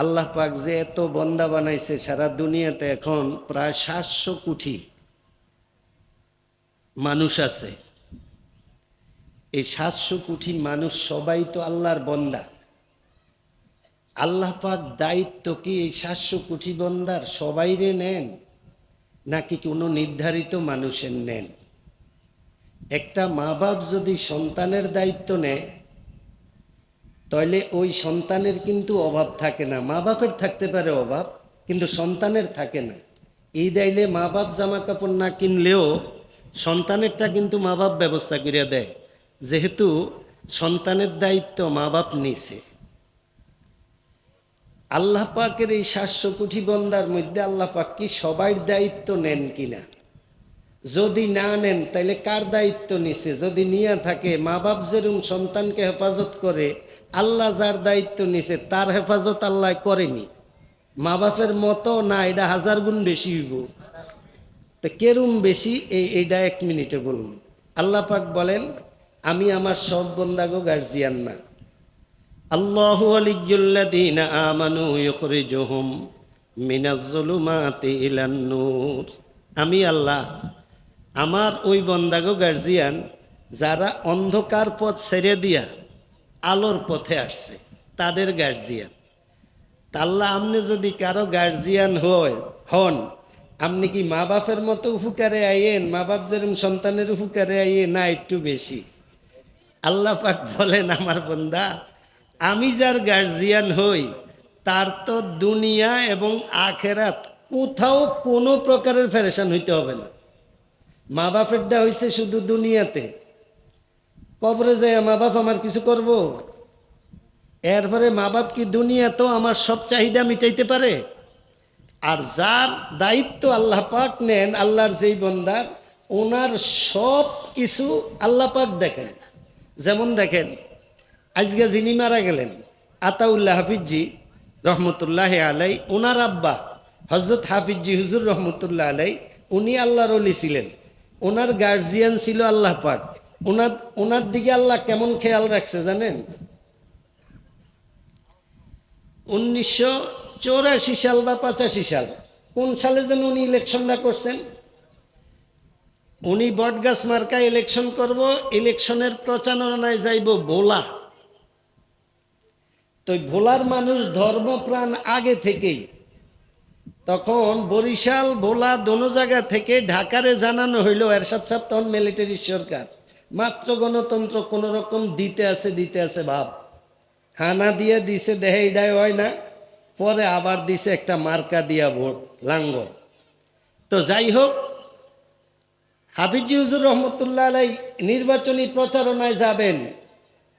আল্লাহ পাক যে এত বন্দা বানাইছে সারা দুনিয়াতে এখন প্রায় সাতশো কোটি মানুষ আছে। এই সাতশো কোটি মানুষ সবাই তো আল্লাহর বন্দা। আল্লাহ পাক দায়িত্ব কি এই সাতশো কোটি বন্দার সবাইরে নেন, নাকি কোনো নির্ধারিত মানুষের নেন? একটা মা বাপ যদি সন্তানের দায়িত্ব নেয় তাহলে ওই সন্তানের কিন্তু অভাব থাকে না। মা বাপের থাকতে পারে অভাব, কিন্তু সন্তানের থাকে না। এই দাইলে মা বাপ জামা কাপড় না কিনলেও সন্তানেরটা কিন্তু মা বাপ ব্যবস্থা করে দেয়। যেহেতু সন্তানের দায়িত্ব মা বাপ নিছে। আল্লাহ পাকের এই সাতশো কোটি বন্দার মধ্যে আল্লাহ পাক কি সবাই দায়িত্ব নেন কিনা? যদি না নেন তাহলে কার দায়িত্ব নিছে? যদি নিয়ে থাকে মা বাপ যেরকম সন্তানকে হেফাজত করে, আল্লাহ যার দায়িত্ব নিছে, তার হেফাজত আল্লাহ করেনি। মা বাপের মতো না, এটা হাজার গুণ বেশি হইব। তো কেরম বেশি? এই এইটা এক মিনিটে বলুন। আল্লাহ পাক বলেন, আমি আমার সব বন্দাগো গার্জিয়ান না। আল্লাহু আলিয়ুল্লাযীনা আমানু ইউখরিজুহুম মিনাজ-জুলুমাতি ইলান নূর আমি আল্লাহ আমার ওই বন্দাগো গার্জিয়ান যারা অন্ধকার পথ ছেড়ে দিয়া আলোর পথে আসছে, তাদের গার্জিয়ান তাল্লা আপনি যদি কারও গার্জিয়ান হয়, হন আপনি কি মা বাপের মতো উপকারে আইয়েন? মা বাপ যেরকম সন্তানের উপকারে আইয়ে, না, একটু বেশি। আল্লাহ পাক বলেন, আমার বন্দা, আমি যার গার্জিয়ান হই, তার তো দুনিয়া এবং আখেরাত কোথাও কোনো প্রকারের ফেরেশান হইতে হবে না। মা বাপেরটা হইছে শুধু দুনিয়াতে। কবরে যায় মা বাপ আমার কিছু করব? এরপরে মা বাপ কি দুনিয়াতেও আমার সব চাহিদা মিটাইতে পারে? আর যার দায়িত্ব আল্লাহ পাক নেন, আল্লাহর যেই বন্দার, ওনার সব কিছু আল্লাহ পাক দেখেন। যেমন দেখেন, আজকে যিনি মারা গেলেন, আতাউল্লাহ হাফিজি রহমতুল্লাহ আলাই ওনার আব্বা হজরত হাফিজি হুজুর রহমতুল্লাহ আলাই উনি আল্লাহর অলি ছিলেন। ওনার গার্জিয়ান ছিল আল্লাহ পাক। ওনার ওনার দিকে আল্লাহ কেমন খেয়াল রাখছে জানেন? উনিশশো চৌরাশি সাল বা পঁচাশি সাল, কোন সালে যেন উনি ইলেকশনটা করছেন? উনি বটগাছ মার্কা ইলেকশন করব ইলেকশনের প্রচারণায় যাইব ভোলা। তো ভোলার মানুষ ধর্মপ্রাণ আগে থেকেই তখন বরিশাল, ভোলা দোনো জায়গা থেকে ঢাকারে জানানো হইল এরশাদ সাহেব তখন মিলিটারি সরকার। মাত্র গণতন্ত্র কোন রকম দিতে আছে দিতে আছে ভাব। হানা দিয়ে দিছে, দেহে ইডায় হয় না। পরে আবার দিছে একটা মার্কা দিয়া ভোট, লাঙ্গল। তো যাই হোক, হাফিজি হুজুর রহমতুল্লাহ আলাই নির্বাচনী প্রচারণায় যাবেন।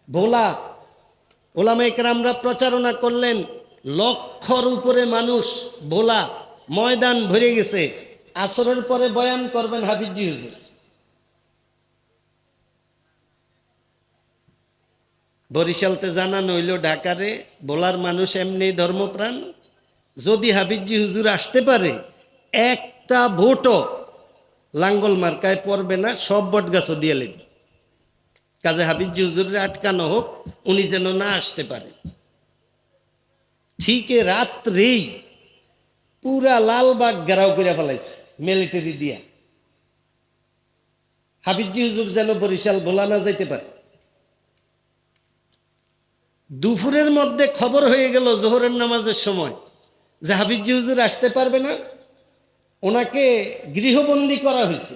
ভোলা ওলামা একরামরা প্রচারণা করলেন, লক্ষর উপরে মানুষ ভোলা ময়দান ভরে গেছে। আসরের পরে বয়ান করবেন হাফিজি হুজুর। বরিশালতে জানানো হইল ঢাকারে ভোলার মানুষ এমনি ধর্মপ্রাণ। যদি হাফিজি হুজুর আসতে পারে, একটা ভোটও লাঙ্গল মার্কায় পড়বে না, সব বট গাছও দিয়ে লেবে। কাজে হাফিজি হুজুরের আটকানো হোক, উনি যেন না আসতে পারে। ঠিক রাত্রেই পুরা লালবাগ গেরাও করে ফেলাইছে মিলিটারি দিয়া। হাফিজি হুজুর যেন বরিশাল ভোলা না যাইতে পারে। দুপুরের মধ্যে খবর হয়ে গেল জোহরের নামাজের সময়, যে হাফিজি হুজুর আসতে পারবে না, ওনাকে গৃহবন্দী করা হয়েছে।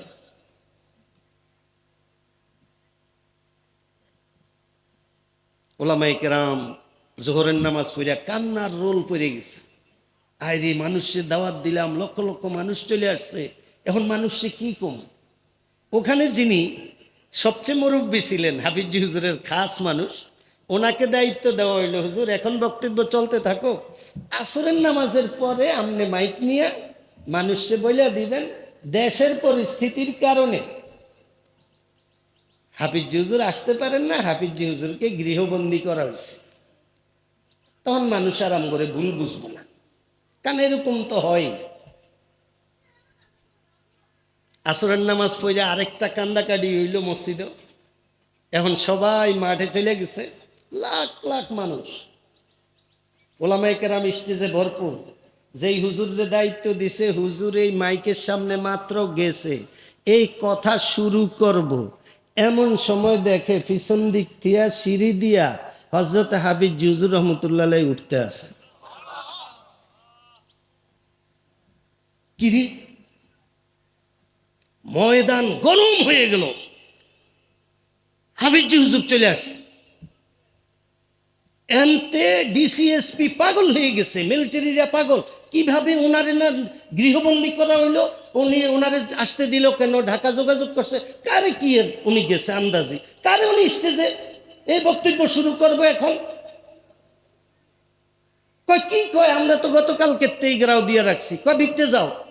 ওলামাই কেরাম জোহরের নামাজ পড়িয়া কান্নার রোল পড়ে গেছে। আইরে, মানুষের দাওয়াত দিলাম, লক্ষ লক্ষ মানুষ চলে আসছে। এখন মানুষে কি কম ওখানে যিনি সবচেয়ে মুরব্বী ছিলেন, হাফিজি হুজুরের খাস মানুষ, ওনাকে দায়িত্ব দেওয়া হইল, হুজুর, এখন বক্তব্য চলতে থাকো। আসরের নামাজের পরে আপনি মাইক নিয়ে মানুষকে বলে দিবেন দেশের পরিস্থিতির কারণে। হাফিজ হুজুর আসতে পারেন না, হাফিজ হুজুরকে গৃহবন্দী করা হয়েছে। তখন মানুষ আরাম করে ভুল বুঝব না। কারণ এরকম তো হয়। আসরের নামাজ পড়ে আরেকটা কান্দাকাটি হইল মসজিদে এখন সবাই মাঠে চলে গেছে, লাখ লাখ মানুষ। ওলামাই কেরাম স্টেজে ভরপুর। যেই হুজুরের দায়িত্ব দিছে, হুজুর এই মাইকের সামনে মাত্র গেছে। এই কথা শুরু করব। এমন সময় দেখে পিছন দিক দিয়া, সিঁড়ি দিয়া হজরত হাবিজ জুজুর রহমতুল্লাহ উঠতে আসে। কিরি। ময়দান গরম হয়ে গেল। হাবিজি হুজুর চলে আসছে। এনতে ডিসিএসপি পাগল হয়ে গেছে, মিলিটারিরা পাগল। কীভাবে ওনারে না গৃহবন্দী করা হইল? উনি ওনারে আসতে দিল কেন? ঢাকা যোগাযোগ করছে। কারে কি উনি গেছে আন্দাজি? কারে উনি স্টেজে এই বক্তব্য শুরু করব এখন? কয়, কি কয়? আমরা তো গতকাল কেতেই গ্রাও দিয়ে রাখছি। কয় ভিতরে যাও।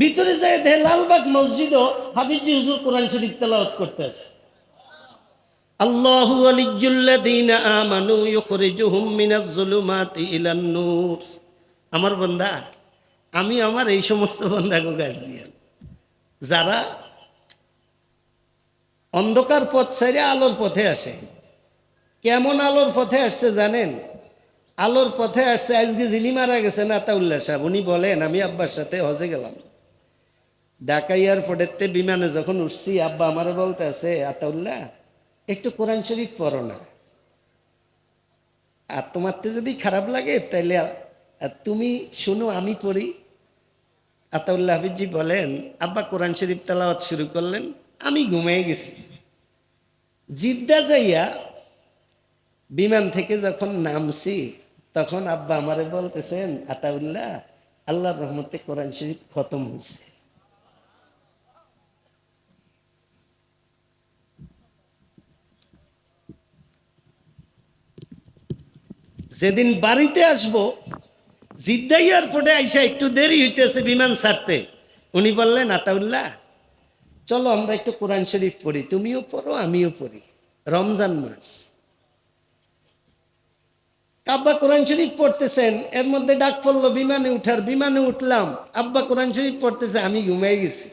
ভিতরে যায় দেখে লালবাগ মসজিদও হাবিজি হুজুর কোরআন শরীফ তেলাওয়াত করতে আছে। আল্লাহু আলিজুল্লাযীনা আমানু ইউখরিজুহুম মিনাজ জুলুমাতি ইলান নূর। আমার বান্দা, আমি আমার এই সমস্ত বান্দাকে গার্জিয়ান যারা অন্ধকার পথ ছেড়ে আলোর পথে আসে। কেমন আলোর পথে আসছে জানেন? আলোর পথে আসছে, আজকে যিনি মারা গেছেন আতাউল্লাহ সাহেব, উনি বলেন, আমি আব্বার সাথে হজে গেলাম। ঢাকা এয়ারপোর্টের বিমানে যখন উঠছি, আব্বা আমারে বলতে আছে আতাউল্লাহ, একটু কোরআন শরীফ পড়ো না। আর তোমার তো যদি খারাপ লাগে তাহলে তুমি শুনো, আমি পড়ি। আতাউল্লাহ হাবিজি বলেন, আব্বা কোরআন শরীফ তালাওয়াত শুরু করলেন, আমি ঘুমিয়ে গেছি। জিদ্দা যাইয়া বিমান থেকে যখন নামছি, তখন আব্বা আমারে বলতেছেন, আতাউল্লাহ, আল্লাহর রহমতে কোরআন শরীফ খতম হয়েছে। যেদিন বাড়িতে আসব জিদ্দা এয়ারপোর্টে আইসা একটু দেরি হইতেছে বিমান ছাড়তে। উনি বললেন, আতাউল্লাহ, চলো আমরা একটু কোরআন শরীফ পড়ি। তুমিও পড়ো, আমিও পড়ি। রমজান মাস। আব্বা কোরআন শরীফ পড়তেছেন, এর মধ্যে ডাক পড়ল, বিমানে উঠার, বিমানে উঠলাম। আব্বা কোরআন শরীফ পড়তেছে, আমি ঘুমিয়ে গেছি।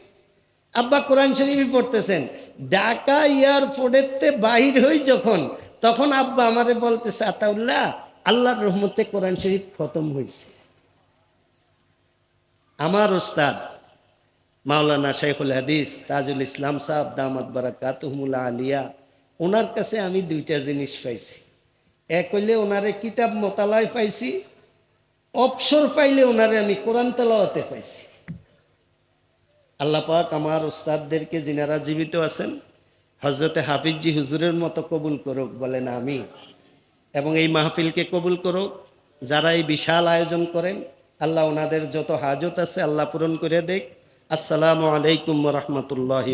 আব্বা কোরআন শরীফই পড়তেছেন। ঢাকা এয়ারপোর্টেতে বাহির হই যখন, তখন আব্বা আমারে বলতেছে, আতাউল্লাহ আল্লাহর রহমতে কোরআন শরীফ খতম হয়েছে। আমার ওস্তাদ মাওলানা শাইখুল হাদিস, তাজুল ইসলাম সাহেব, দামাত বারাকাতুহমুল্লা আলিয়া, ওনার কাছে আমি দুইটা জিনিস পাইছি। এক হইলে ওনারে কিতাব মোতালায় পাইছি, অবসর পাইলে ওনারে আমি কোরআন তেলাওয়াতে পাইছি। আল্লাহ পাক আমার ওস্তাদদেরকে যিনারা জীবিত আছেন হজরতে হাফিজি হুজুরের মতো কবুল করুক, বলেন আমি এবং এই মাহফিলকে কবুল করো। যারা এই বিশাল আয়োজন করেন, আল্লাহ ওনাদের যত হাজত আছে আল্লাহ পূরণ করে দেখ। আসসালামু আলাইকুম রহমতুল্লাহ